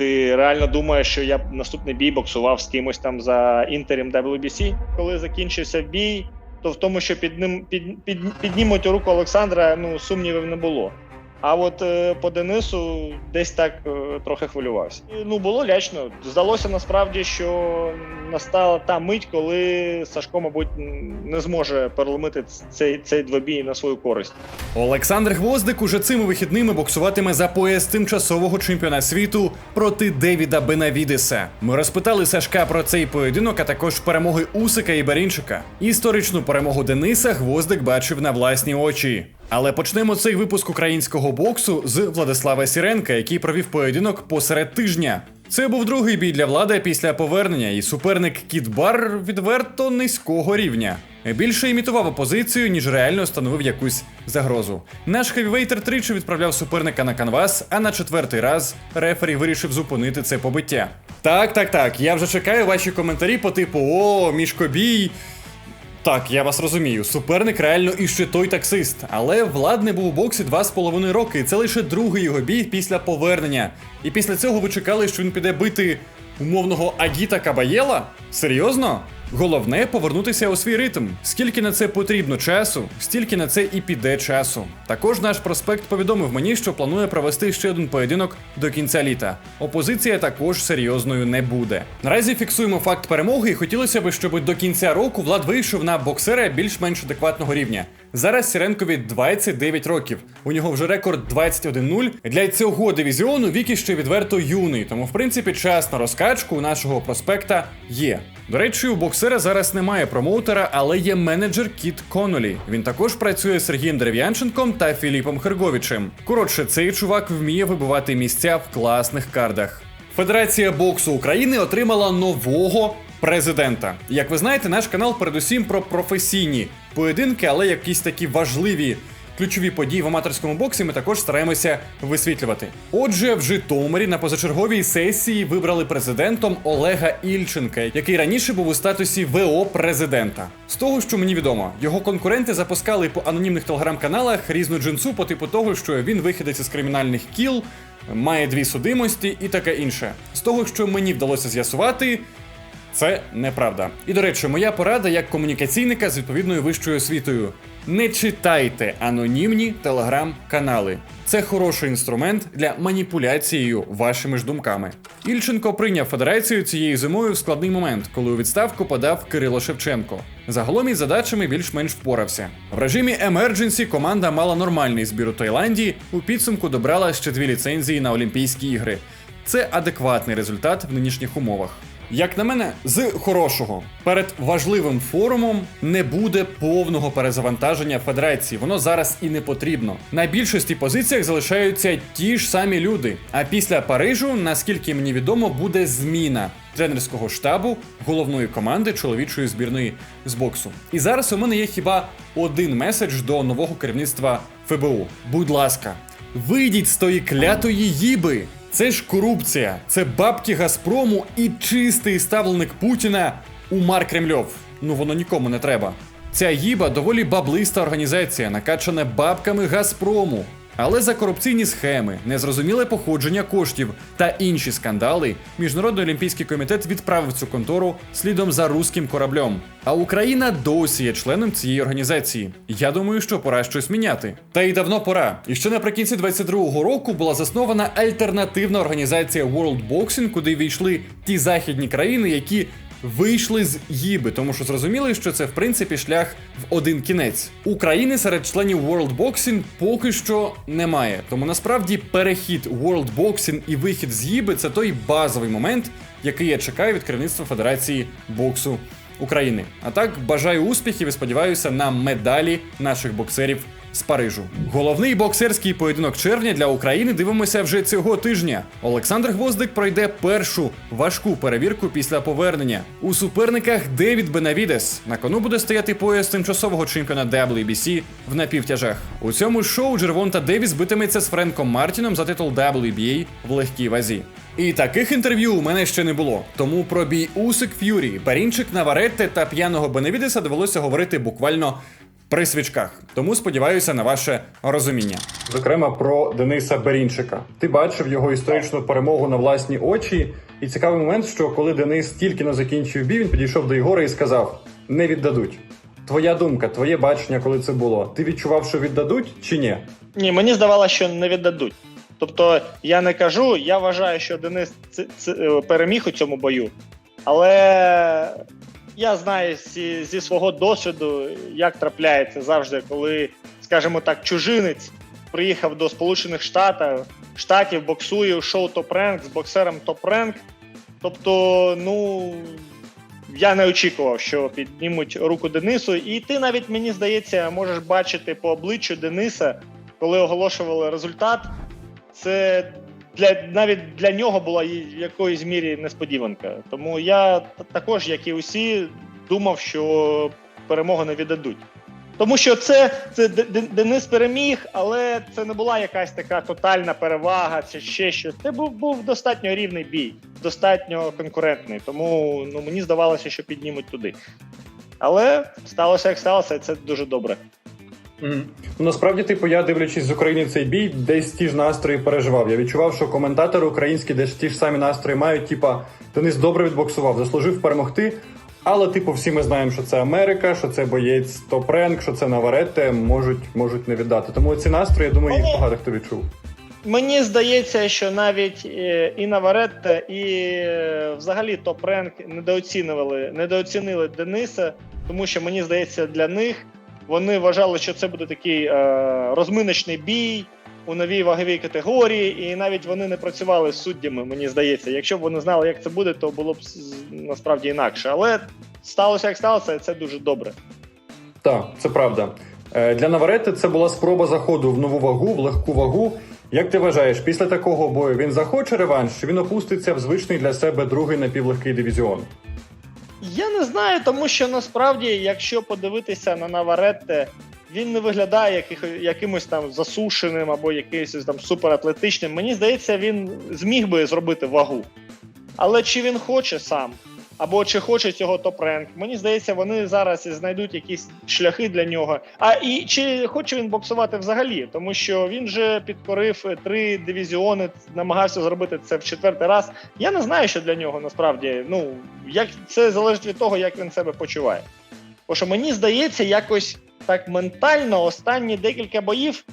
Ти реально думаєш, що я наступний бій боксував з кимось там за інтерім WBC? Коли закінчився бій, то в тому, що під ним під, під, піднімуть руку Олександра, ну сумнівів не було. А от е, по Денису десь так е, трохи хвилювався. Ну було лячно. Здалося насправді, що настала та мить, коли Сашко, мабуть, не зможе переломити цей, цей двобій на свою користь. Олександр Гвоздик уже цими вихідними боксуватиме за пояс тимчасового чемпіона світу проти Девіда Бенавідеса. Ми розпитали Сашка про цей поєдинок, а також перемоги Усика і Барінчика. Історичну перемогу Дениса Гвоздик бачив на власні очі. Але почнемо цей випуск українського боксу з Владислава Сіренка, який провів поєдинок посеред тижня. Це був другий бій для влади після повернення, і суперник Кіт Бар відверто низького рівня. Більше імітував опозицію, ніж реально становив якусь загрозу. Наш хевівейтер тричі відправляв суперника на канвас, а на четвертий раз рефері вирішив зупинити це побиття. Так, так, так. Я вже чекаю ваші коментарі по типу О, мішкобій. Так, я вас розумію, суперник реально іще той таксист, але влад не був у боксі два з половиною роки, це лише другий його бій після повернення. І після цього ви чекали, що він піде бити умовного Агіта Кабаєла? Серйозно? Головне повернутися у свій ритм. Скільки на це потрібно часу, стільки на це і піде часу. Також наш проспект повідомив мені, що планує провести ще один поєдинок до кінця літа. Опозиція також серйозною не буде. Наразі фіксуємо факт перемоги, і хотілося б, щоб до кінця року влад вийшов на боксера більш-менш адекватного рівня. Зараз Сіренкові 29 років. У нього вже рекорд 21-0. Для цього дивізіону вік іще відверто юний, тому в принципі час на розкачку у нашого проспекта є. До речі, у боксера зараз немає промоутера, але є менеджер Кіт Конолі. Він також працює з Сергієм Дерев'янченком та Філіпом Херговичем. Коротше, цей чувак вміє вибивати місця в класних кардах. Федерація боксу України отримала нового президента. Як ви знаєте, наш канал передусім про професійні поєдинки, але якісь такі важливі ключові події в аматорському боксі ми також стараємося висвітлювати. Отже, в Житомирі на позачерговій сесії вибрали президентом Олега Ільченка, який раніше був у статусі ВО президента. З того, що мені відомо, його конкуренти запускали по анонімних телеграм-каналах різну джинсу по типу того, що він вихідець із кримінальних кіл, має дві судимості і таке інше. З того, що мені вдалося з'ясувати. Це неправда. І до речі, моя порада як комунікаційника з відповідною вищою освітою. Не читайте анонімні телеграм-канали. Це хороший інструмент для маніпуляцією вашими ж думками. Ільченко прийняв федерацію цією зимою в складний момент, коли у відставку подав Кирило Шевченко. Загалом із задачами більш-менш впорався. В режимі Emergency команда мала нормальний збір у Таїланді. У підсумку добрала ще дві ліцензії на Олімпійські ігри. Це адекватний результат в нинішніх умовах. Як на мене, з хорошого перед важливим форумом не буде повного перезавантаження федерації. Воно зараз і не потрібно. На більшості позиціях залишаються ті ж самі люди. А після Парижу, наскільки мені відомо, буде зміна тренерського штабу головної команди чоловічої збірної з боксу. І зараз у мене є хіба один меседж до нового керівництва ФБУ. Будь ласка, вийдіть з тої клятої їби. Це ж корупція, це бабки Газпрому і чистий ставленик Путіна Умар Кремльов. Ну воно нікому не треба. Ця їба доволі баблиста організація, накачана бабками Газпрому. Але за корупційні схеми, незрозуміле походження коштів та інші скандали, Міжнародний олімпійський комітет відправив цю контору слідом за руським кораблем. А Україна досі є членом цієї організації. Я думаю, що пора щось міняти. Та й давно пора. І ще наприкінці 22-го року була заснована альтернативна організація World Boxing, куди війшли ті західні країни, які вийшли з їби, тому що зрозуміли, що це в принципі шлях в один кінець. України серед членів World Boxing поки що немає. Тому насправді перехід World Boxing і вихід з їби це той базовий момент, який я чекаю від керівництва Федерації боксу України. А так бажаю успіхів і сподіваюся на медалі наших боксерів з Парижу. Головний боксерський поєдинок червня для України дивимося вже цього тижня. Олександр Гвоздик пройде першу важку перевірку після повернення. У суперниках Девід Бенавідес. На кону буде стояти пояс тимчасового чемпіона WBC в напівтяжах. У цьому шоу Джервонта Девіс битиметься з Френком Мартіном за титул WBA в легкій вазі. І таких інтерв'ю у мене ще не було. Тому про бій Усик Ф'юрі, Барінчик Наваретте та п'яного Беневідеса довелося говорити буквально при свічках. Тому сподіваюся на ваше розуміння. Зокрема, про Дениса Берінчика. Ти бачив його історичну перемогу на власні очі. І цікавий момент, що коли Денис тільки не закінчив бій, він підійшов до Єгора і сказав: не віддадуть. Твоя думка, твоє бачення, коли це було. Ти відчував, що віддадуть чи ні? Ні, мені здавалося, що не віддадуть. Тобто я не кажу, я вважаю, що Денис переміг у цьому бою, але я знаю зі, зі свого досвіду, як трапляється завжди, коли, скажімо так, чужинець приїхав до Сполучених Штатів, Штатів боксує у шоу Топ Ренк з боксером Топ Ренк. Тобто, ну я не очікував, що піднімуть руку Денису, і ти навіть мені здається, можеш бачити по обличчю Дениса, коли оголошували результат. Це для навіть для нього була в якоїсь мірі несподіванка. Тому я також, як і усі, думав, що перемогу не віддадуть. Тому що це, це Денис переміг, але це не була якась така тотальна перевага, чи ще щось. Це був, був достатньо рівний бій, достатньо конкурентний. Тому ну, мені здавалося, що піднімуть туди. Але сталося як сталося, і це дуже добре. Ну, насправді, типу, я дивлячись з України цей бій, десь ті ж настрої переживав. Я відчував, що коментатори українські десь ті ж самі настрої мають, типа, Денис добре відбоксував, заслужив перемогти. Але, типу, всі ми знаємо, що це Америка, що це боєць топ-ренк, що це Наваретте, можуть, можуть не віддати. Тому ці настрої, я думаю, їх багато хто відчув. Мені здається, що навіть е, і Наваретта, і е, взагалі топ ренк недооцінювали, недооцінили Дениса, тому що мені здається, для них вони вважали, що це буде такий е, розминочний бій у новій ваговій категорії, і навіть вони не працювали з суддями. Мені здається, якщо б вони знали, як це буде, то було б насправді інакше. Але сталося як сталося, і це дуже добре. Так, це правда. Е, Для Наваретти це була спроба заходу в нову вагу, в легку вагу. Як ти вважаєш, після такого бою він захоче реванш, чи він опуститься в звичний для себе другий напівлегкий дивізіон? Я не знаю, тому що насправді, якщо подивитися на Наваретте, він не виглядає яких, якимось там засушеним або якимось там суператлетичним. Мені здається, він зміг би зробити вагу. Але чи він хоче сам, або чи хоче цього топ-ренк, мені здається, вони зараз знайдуть якісь шляхи для нього. А і чи хоче він боксувати взагалі? Тому що він же підкорив три дивізіони, намагався зробити це в четвертий раз. Я не знаю, що для нього насправді. Ну як це залежить від того, як він себе почуває. Бо що мені здається, якось так ментально останні декілька боїв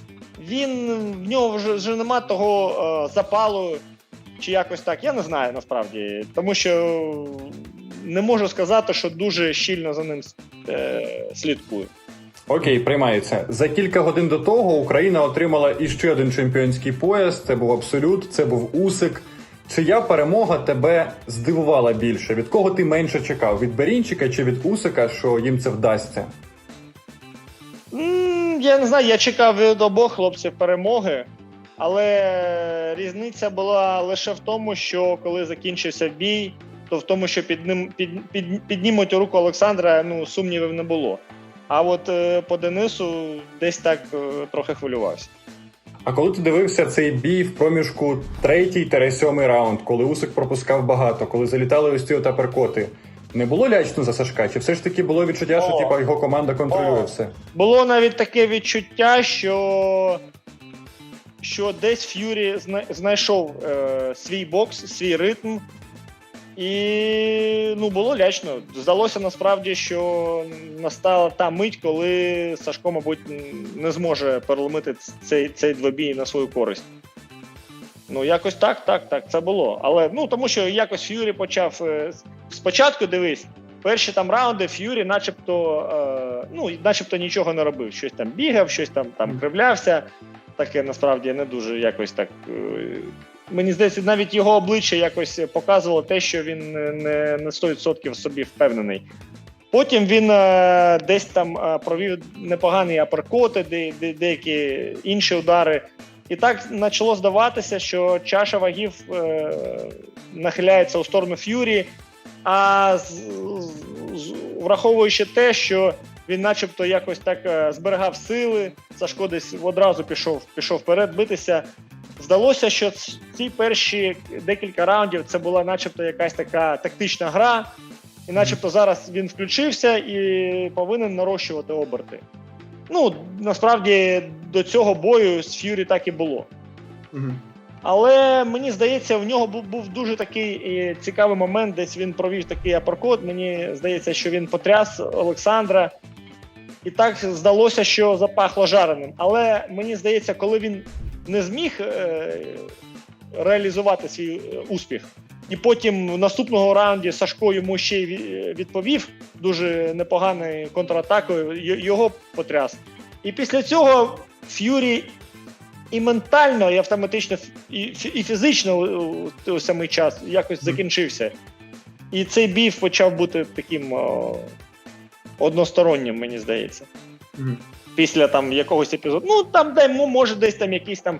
він в нього вже, вже нема того е, запалу, чи якось так. Я не знаю насправді, тому що не можу сказати, що дуже щільно за ним е, слідкую. Окей, приймається. За кілька годин до того Україна отримала іще один чемпіонський пояс. Це був абсолют, це був Усик. Чия перемога тебе здивувала більше? Від кого ти менше чекав? Від Берінчика чи від Усика, що їм це вдасться? М, Я не знаю, я чекав від обох хлопців перемоги, але різниця була лише в тому, що коли закінчився бій, то в тому, що під ним під, під, піднімуть руку Олександра, ну сумнівів не було. А от е, по Денису десь так е, трохи хвилювався. А коли ти дивився цей бій в проміжку третій та сьомий раунд, коли Усик пропускав багато, коли залітали ось ці от аперкоти, не було лячно за Сашка? Чи все ж таки було відчуття, що О. типа його команда контролює О. все? Було навіть таке відчуття, що, що десь Ф'юрі знайшов е, свій бокс, свій ритм. І ну, було лячно. Здалося насправді, що настала та мить, коли Сашко, мабуть, не зможе переломити цей, цей двобій на свою користь. Ну, якось так, так, так, це було. Але ну тому що якось Ф'юрі почав. е, Спочатку дивись, перші там раунди Ф'юрі, начебто, е, ну, начебто нічого не робив. Щось там бігав, щось там, там кривлявся. Таке насправді не дуже якось так. Е, Мені здається, навіть його обличчя якось показувало те, що він не, не, не 100% собі впевнений. Потім він е, десь там е, провів непогані аперкоти, де, де, деякі інші удари. І так почало здаватися, що чаша вагів е, нахиляється у сторону Ф'юрі. А з, з, враховуючи те, що він, начебто, якось так е, зберігав сили, Сашко десь одразу пішов, пішов вперед битися. Здалося, що ці перші декілька раундів це була, начебто, якась така тактична гра, і начебто зараз він включився і повинен нарощувати оберти. Ну, насправді до цього бою з Ф'юрі так і було. Але мені здається, в нього був, був дуже такий е, цікавий момент. Десь він провів такий апаркот. Мені здається, що він потряс Олександра. І так здалося, що запахло жареним. Але мені здається, коли він не зміг е, реалізувати свій е, успіх, і потім в наступного раунді Сашко йому ще й відповів дуже непоганою контратакою, його потряс. І після цього Ф'юрі і ментально, і автоматично, і, фі- фізично у- у самий час якось закінчився. І цей бій почав бути таким о, одностороннім, мені здається. Після там якогось епізоду. Ну, там де може десь там якийсь там.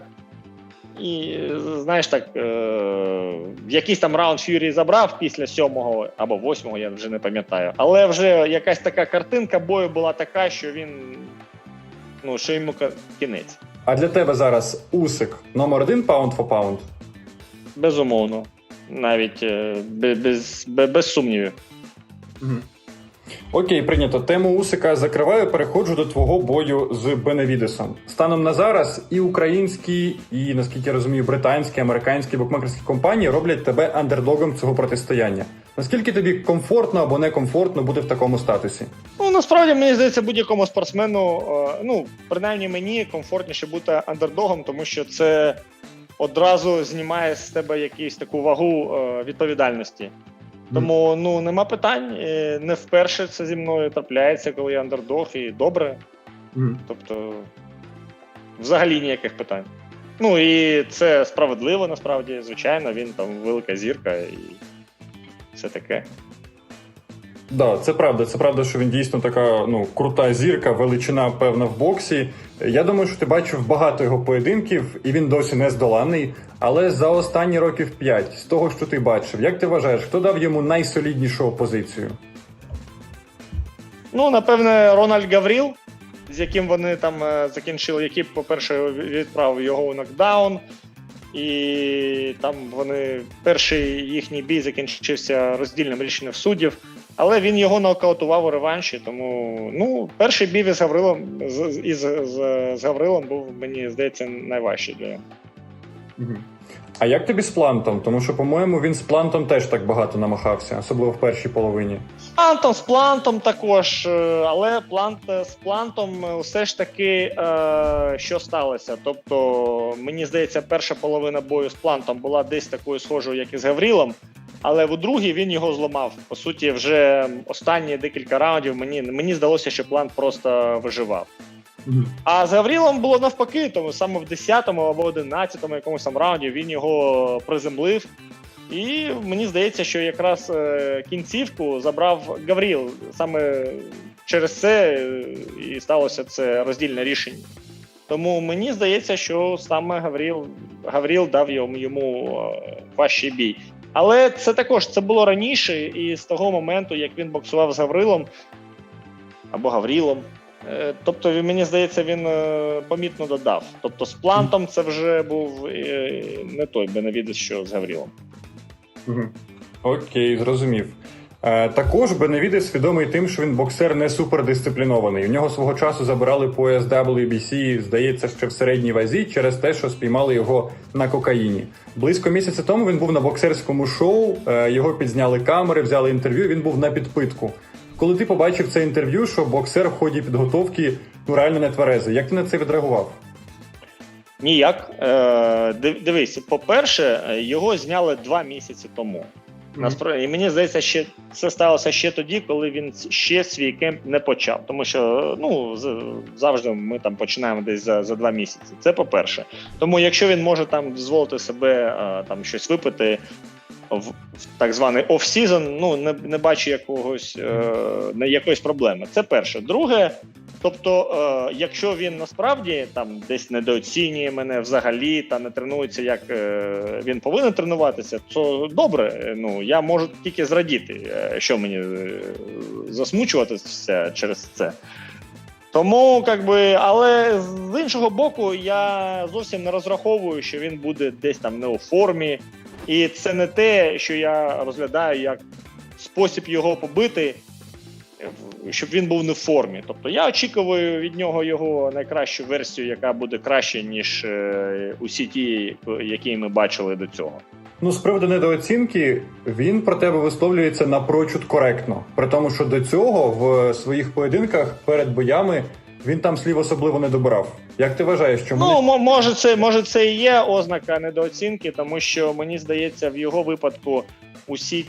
І знаєш так, е, якийсь там раунд Ф'юрі забрав після сьомого або восьмого, я вже не пам'ятаю. Але вже якась така картинка бою була така, що він. Ну, що йому кінець. А для тебе зараз Усик номер один паунд фо паунд? Безумовно. Навіть е, бе- без, без сумнівів. Окей, прийнято. Тему Усика закриваю. Переходжу до твого бою з Беневідесом. Станом на зараз і українські, і наскільки я розумію, британські, американські букмекерські компанії роблять тебе андердогом цього протистояння. Наскільки тобі комфортно або некомфортно бути в такому статусі? Ну, насправді, мені здається, будь-якому спортсмену, е, ну, принаймні мені комфортніше бути андердогом, тому що це одразу знімає з тебе якусь таку вагу е, відповідальності. Тому ну нема питань. е, Не вперше це зі мною трапляється, коли я андердог, і добре. Тобто, взагалі ніяких питань. Ну і це справедливо насправді, звичайно, він там велика зірка і все таке. Да, це правда. Це правда, що він дійсно така ну крута зірка, величина певна в боксі. Я думаю, що ти бачив багато його поєдинків, і він досі не здоланий. Але за останні років п'ять, з того, що ти бачив, як ти вважаєш, хто дав йому найсоліднішу опозицію? Ну, напевне, Рональд Гавріл, з яким вони там е, закінчили, який, по-перше, відправив його у нокдаун. І там вони перший їхній бій закінчився роздільним рішенням суддів, але він його нокаутував у реванші. Тому ну, перший бій із Гаврилом з, із, з, з Гаврилом був, мені здається, найважчий для нього. А як тобі з плантом? Тому що, по-моєму, він з плантом теж так багато намахався, особливо в першій половині. З плантом, з плантом також, е, але плант з плантом е, все ж таки е, що сталося. Тобто, мені здається, перша половина бою з плантом була десь такою схожою, як і з Гаврілом. Але в другій він його зламав. По суті, вже останні декілька раундів мені, мені здалося, що плант просто виживав. А з Гаврілом було навпаки, тому саме в 10-му або 11-му якомусь там раунді він його приземлив. І мені здається, що якраз е, кінцівку забрав Гавріл. Саме через це е, і сталося це роздільне рішення. Тому мені здається, що саме Гавріл, Гавріл дав йому, йому е, важчий бій. Але це також це було раніше, і з того моменту, як він боксував з Гаврилом або Гаврілом. Е, Тобто, мені здається, він е, помітно додав. Тобто, з плантом це вже був е, не той Беневідес, що з Гаврілом. Окей, зрозумів. Е, також Беневідес відомий тим, що він боксер не супердисциплінований. У нього свого часу забирали пояс WBC, здається, ще в середній вазі через те, що спіймали його на кокаїні. Близько місяця тому він був на боксерському шоу. е, його підзняли камери, взяли інтерв'ю. Він був на підпитку. Коли ти побачив це інтерв'ю, що боксер в ході підготовки ну реально не тверезий, як ти на це відреагував? Ніяк. Е, дивись, по-перше, його зняли два місяці тому. Насправді, і мені здається, ще це сталося ще тоді, коли він ще свій кемп не почав. Тому що ну завжди ми там починаємо десь за, за два місяці. Це по-перше. Тому якщо він може там дозволити себе е, там щось випити в, в так званий оф-сізон, ну не, не бачу якогось е, якоїсь проблеми. Це перше. Друге. Тобто, е, якщо він насправді там десь недооцінює мене взагалі та не тренується, як е, він повинен тренуватися, то добре. Ну я можу тільки зрадіти, е, що мені е, засмучуватися через це. Тому, як би, але з іншого боку, я зовсім не розраховую, що він буде десь там не у формі, і це не те, що я розглядаю як спосіб його побити. щоб він був не в формі. Тобто я очікую від нього його найкращу версію, яка буде краще, ніж е, усі ті, які ми бачили до цього. Ну, з приводу недооцінки, він про тебе висловлюється напрочуд коректно. При тому, що до цього в своїх поєдинках перед боями він там слів особливо не добирав. Як ти вважаєш, чому Ну, мо- може, це може це і є ознака недооцінки, тому що мені здається, в його випадку усі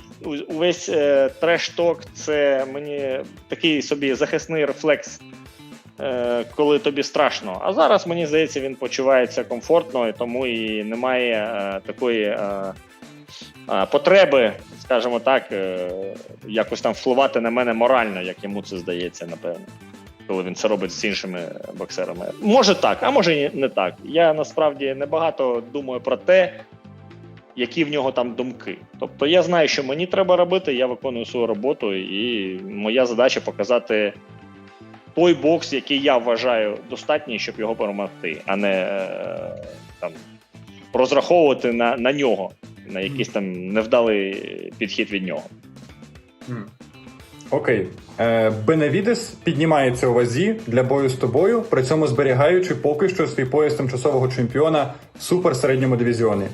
увесь е, треш-ток це мені такий собі захисний рефлекс, е, коли тобі страшно. А зараз мені здається, він почувається комфортно, і тому і немає е, такої е, е, потреби, скажімо так, е, якось там впливати на мене морально, як йому це здається, напевно коли він це робить з іншими боксерами. Може так, а може і не так. Я насправді небагато думаю про те, які в нього там думки. Тобто я знаю, що мені треба робити, я виконую свою роботу, і моя задача показати той бокс, який я вважаю достатній, щоб його перемогти, а не е, там розраховувати на, на нього, на якийсь там невдалий підхід від нього. Окей. Е, Беневідес піднімається у вазі для бою з тобою, при цьому зберігаючи поки що свій пояс тимчасового чемпіона в суперсередньому дивізіоні.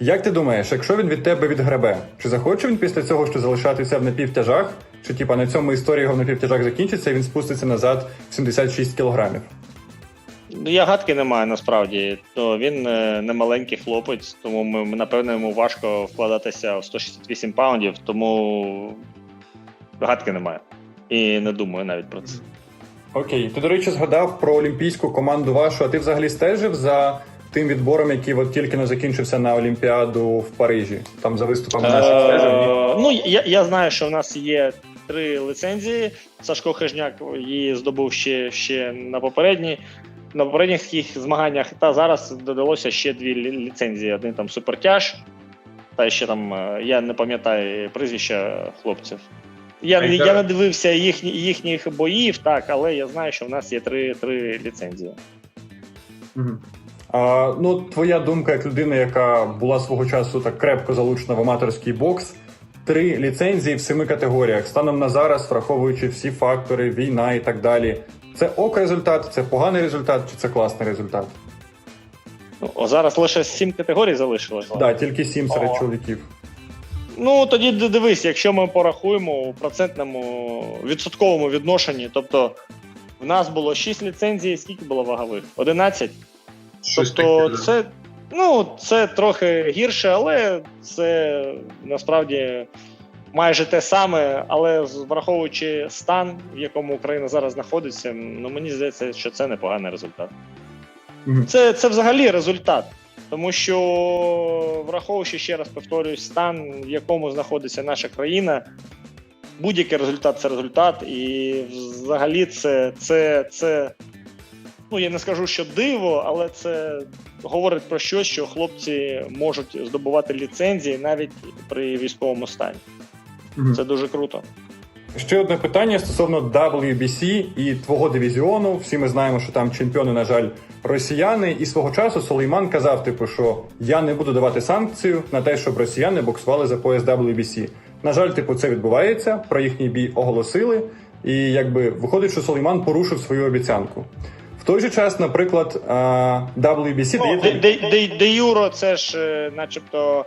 Як ти думаєш, якщо він від тебе відгребе, чи захоче він після цього ще залишатися в напівтяжах, чи типа на цьому історія його в напівтяжах закінчиться і він спуститься назад в 76 кілограмів? Ну, я гадки не маю насправді. То він е, не маленький хлопець, тому ми, напевно йому важко вкладатися в 168 паундів, тому гадки немає. І не думаю навіть про це. Окей, ти, до речі, згадав про олімпійську команду вашу, а ти взагалі стежив за тим відбором, який от тільки не закінчився на Олімпіаду в Парижі, там за виступами наших стежив? Е, ну, я, я знаю, що в нас є три ліцензії. Сашко Хижняк її здобув ще, ще на попередній. На попередніх змаганнях, та зараз додалося ще дві ліцензії. Один там супертяж, та ще там е, я не пам'ятаю прізвища хлопців. Я, А я не дивився їхні, їхніх боїв, так, але я знаю, що в нас є три, три ліцензії. Мгм. А, ну, твоя думка як людина, яка була свого часу так крепко залучена в аматорський бокс. Три ліцензії в семи категоріях. Станом на зараз, враховуючи всі фактори, війна і так далі. Це ок результат, це поганий результат, чи це класний результат? Ну, зараз лише сім категорій залишилось. Так, да, тільки сім серед О. чоловіків. Ну тоді дивись, якщо ми порахуємо у процентному відсотковому відношенні, тобто в нас було 6 ліцензій, скільки було вагових? 11? Щось тобто таке, да. це, ну, це трохи гірше, але це насправді майже те саме. Але враховуючи стан, в якому Україна зараз знаходиться, ну мені здається, що це непоганий результат. Це, це взагалі результат. Тому що, враховуючи ще раз повторюсь, стан, в якому знаходиться наша країна, будь-який результат це результат, і взагалі це, це, це ну я не скажу, що диво, але це говорить про щось, що хлопці можуть здобувати ліцензії навіть при військовому стані. Це дуже круто. Ще одне питання стосовно WBC і твого дивізіону. Всі ми знаємо, що там чемпіони, на жаль, росіяни. І свого часу Солейман казав, типу, що я не буду давати санкцію на те, щоб росіяни боксували за пояс WBC. На жаль, типу, це відбувається. Про їхній бій оголосили. І якби виходить, що Солейман порушив свою обіцянку. В той же час, наприклад, WBC Ну, дає де, де, де, де Юро, це ж, е, начебто,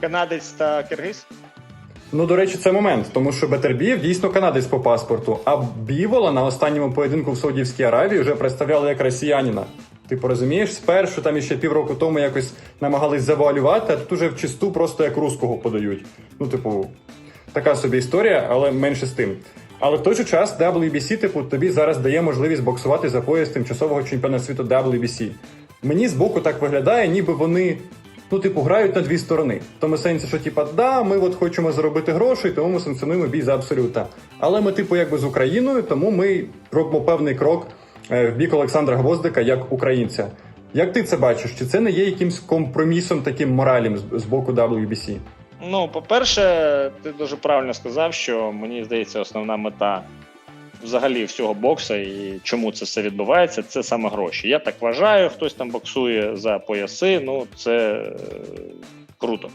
канадець та киргиз. Ну, до речі, це момент, тому що Бетербієв дійсно канадець по паспорту, а Бівола на останньому поєдинку в Саудівській Аравії вже представляли як росіянина. Ти порозумієш, спершу там іще півроку тому якось намагались завуалювати, а тут уже в чисту просто як русского подають. Ну, типу, така собі історія, але менше з тим. Але в той же час WBC, типу, тобі зараз дає можливість боксувати за пояс тимчасового чемпіона світу WBC. Мені збоку так виглядає, ніби вони ну, типу, грають на дві сторони. В тому сенсі, що типа, да, ми от хочемо заробити гроші, тому ми санкціонуємо бій за абсолюта. Але ми, типу, якби з Україною, тому ми робимо певний крок е, в бік Олександра Гвоздика як українця. Як ти це бачиш? Чи це не є якимсь компромісом таким моральним з, з боку WBC? Ну, по-перше, ти дуже правильно сказав, що мені здається, основна мета взагалі всього бокса і чому це все відбувається, це саме гроші. Я так вважаю, хтось там боксує за пояси, ну це е, круто.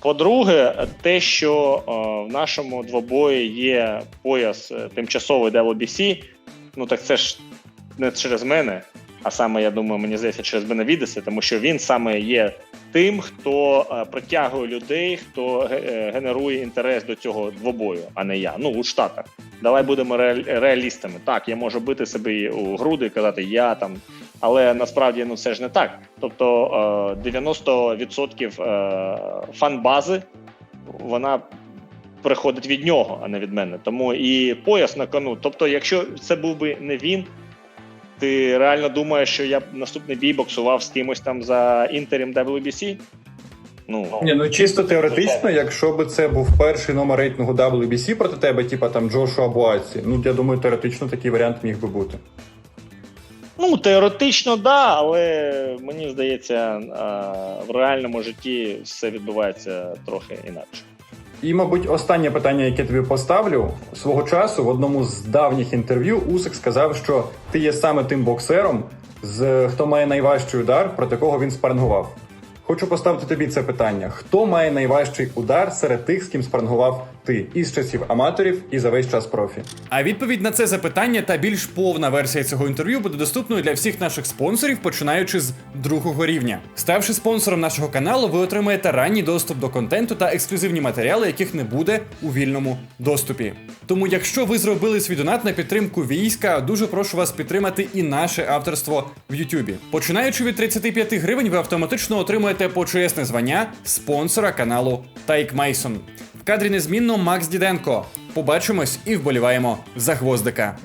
По-друге, те, що е, в нашому двобої є пояс е, тимчасовий WBC, ну так це ж не через мене, а саме, я думаю, мені здається, через Бенавідеса, тому що він саме є тим, хто е, притягує людей, хто е, генерує інтерес до цього двобою, а не я. Ну, у Штатах. Давай будемо реалістами. Так, я можу бити собі у груди і казати, я там. Але насправді ну це ж не так. Тобто е, 90% е, фан-бази вона приходить від нього, а не від мене. Тому і пояс на кону. Тобто, якщо це був би не він, ти реально думаєш, що я б наступний бій боксував з кимось там за інтерім WBC? Ну, Ні, ну чисто теоретично, якщо б це був перший номер рейтингу WBC проти тебе, типа там Джошуа Буаці, ну я думаю, теоретично такий варіант міг би бути. ну теоретично, да, але мені здається, в реальному житті все відбувається трохи інакше. І, мабуть, останнє питання, яке тобі поставлю, свого часу в одному з давніх інтерв'ю Усик сказав, що ти є саме тим боксером, з хто має найважчий удар, проти кого він спарингував. Хочу поставити тобі це питання: хто має найважчий удар серед тих, з ким спарингував ти із часів аматорів і за весь час профі? А відповідь на це запитання та більш повна версія цього інтерв'ю буде доступною для всіх наших спонсорів, починаючи з другого рівня. Ставши спонсором нашого каналу, ви отримаєте ранній доступ до контенту та ексклюзивні матеріали, яких не буде у вільному доступі. Тому, якщо ви зробили свій донат на підтримку війська, дуже прошу вас підтримати і наше авторство в Ютубі. Починаючи від 35 гривень, ви автоматично отримуєте почесне звання спонсора каналу Тайк Мейсон. Кадрі незмінно Макс Діденко. Побачимось і вболіваємо за гвоздика.